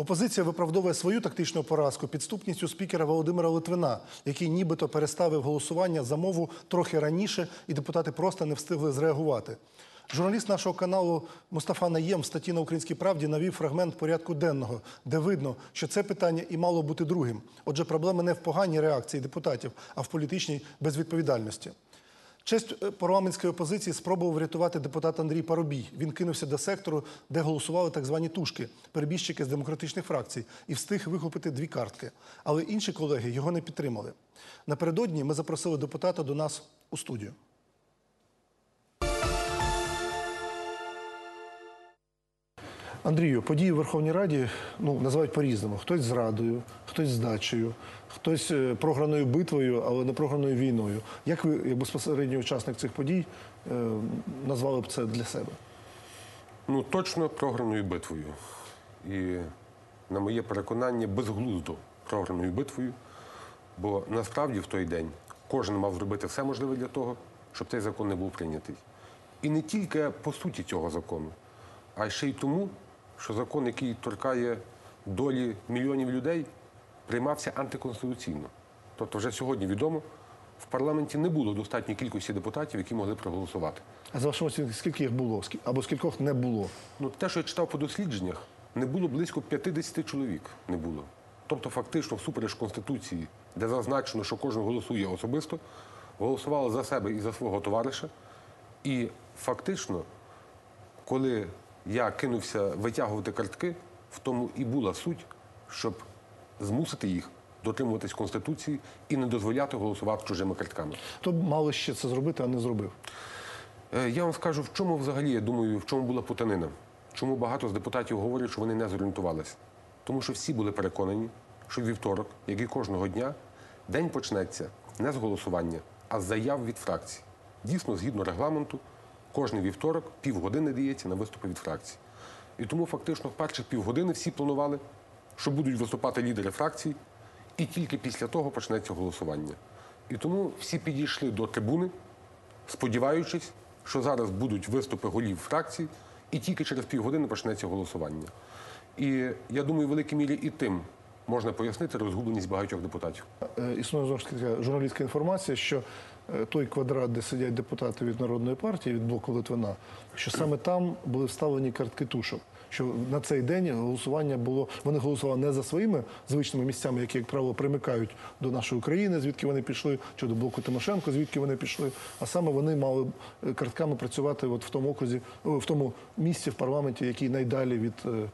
Опозиція виправдовує свою тактичну поразку підступністю спікера Володимира Литвина, який нібито переставив голосування за мову трохи раніше, і депутати просто не встигли зреагувати. Журналіст нашого каналу Мустафа Наєм в статті на Українській правді навів фрагмент порядку денного, де видно, що це питання і мало бути другим. Отже, проблема не в поганій реакції депутатів, а в політичній безвідповідальності. Честь е, парламентської опозиції спробував врятувати депутат Андрій Парубій. Він кинувся до сектору, де голосували так звані тушки, перебіжчики з демократичних фракцій, і встиг вихопити дві картки. Але інші колеги його не підтримали. Напередодні ми запросили депутата до нас у студію. Андрію, події в Верховній Раді ну, називають по-різному. Хтось зрадою, хтось здачею, хтось е, програною битвою, але не програною війною. Як ви, як безпосередній учасник цих подій, е, назвали б це для себе? Ну, точно програною битвою. І, на моє переконання, безглуздо програною битвою. Бо насправді в той день кожен мав зробити все можливе для того, щоб цей закон не був прийнятий. І не тільки по суті цього закону, а ще й тому, що закон, який торкає долі мільйонів людей, приймався антиконституційно. Тобто, вже сьогодні відомо, в парламенті не було достатньої кількості депутатів, які могли проголосувати. А за вашими оцінками, скільки їх було? Або скількох не було? Ну, те, що я читав по дослідженнях, не було близько 50 чоловік. Не було. Тобто, фактично, всупереч Конституції, де зазначено, що кожен голосує особисто, голосували за себе і за свого товариша. І фактично, коли я кинувся витягувати картки, в тому і була суть, щоб змусити їх дотримуватись Конституції і не дозволяти голосувати чужими картками. Хто б мали ще це зробити, а не зробив? Е, Я вам скажу, в чому взагалі, я думаю, в чому була путанина. Чому багато з депутатів говорять, що вони не зорієнтувалися. Тому що всі були переконані, що вівторок, як і кожного дня, день почнеться не з голосування, а з заяв від фракцій. Дійсно, згідно регламенту, кожний вівторок півгодини дається на виступи від фракцій. І тому фактично перших півгодини всі планували, що будуть виступати лідери фракцій, і тільки після того почнеться голосування. І тому всі підійшли до трибуни, сподіваючись, що зараз будуть виступи голів фракцій, і тільки через півгодини почнеться голосування. І я думаю, в великій мірі і тим можна пояснити розгубленість багатьох депутатів. Е, Існує знову ж таки журналістська інформація, що той квадрат, де сидять депутати від народної партії, від блоку Литвина, що саме там були вставлені картки тушок. Що на цей день голосування було. Вони голосували не за своїми звичними місцями, які, як правило, примикають до нашої України, звідки вони пішли, чи до блоку Тимошенко, звідки вони пішли. А саме вони мали е, картками працювати от в тому окрузі, в тому місці в парламенті, який найдалі від, е,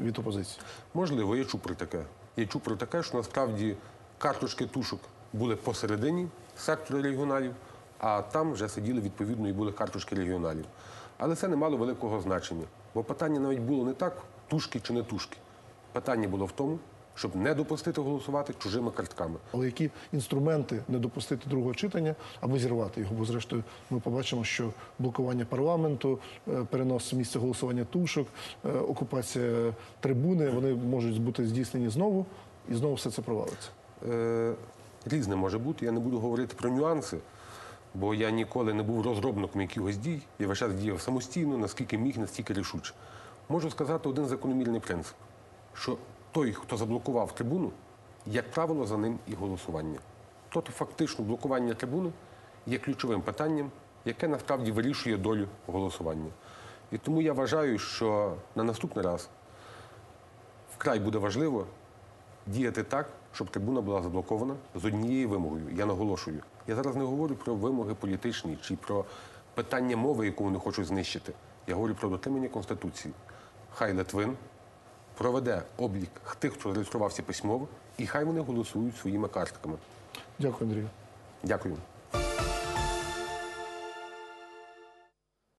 від опозиції. Можливо, я чув про таке. Я чув про таке, що насправді карточки тушок були посередині сектора регіоналів, а там вже сиділи відповідно і були карточки регіоналів. Але це не мало великого значення, бо питання навіть було не так, тушки чи не тушки. Питання було в тому, щоб не допустити голосувати чужими картками. Але які інструменти не допустити другого читання або зірвати його? Бо зрештою ми побачимо, що блокування парламенту, е, перенос місця голосування тушок, е, окупація трибуни вони можуть бути здійснені знову, і знову все це провалиться. Е, різне може бути. Я не буду говорити про нюанси, бо я ніколи не був розробником якихось дій. Я весь час діяв самостійно, наскільки міг, настільки рішуче. Можу сказати один закономірний принцип, що той, хто заблокував трибуну, як правило, за ним і голосування. Тобто, фактично, блокування трибуни є ключовим питанням, яке насправді вирішує долю голосування. І тому я вважаю, що на наступний раз вкрай буде важливо діяти так, щоб трибуна була заблокована з однією вимогою. Я наголошую. Я зараз не говорю про вимоги політичні чи про питання мови, яку вони хочуть знищити. Я говорю про дотримання Конституції. Хай Литвин проведе облік тих, хто реєструвався письмово, і хай вони голосують своїми картками. Дякую, Андрію. Дякую.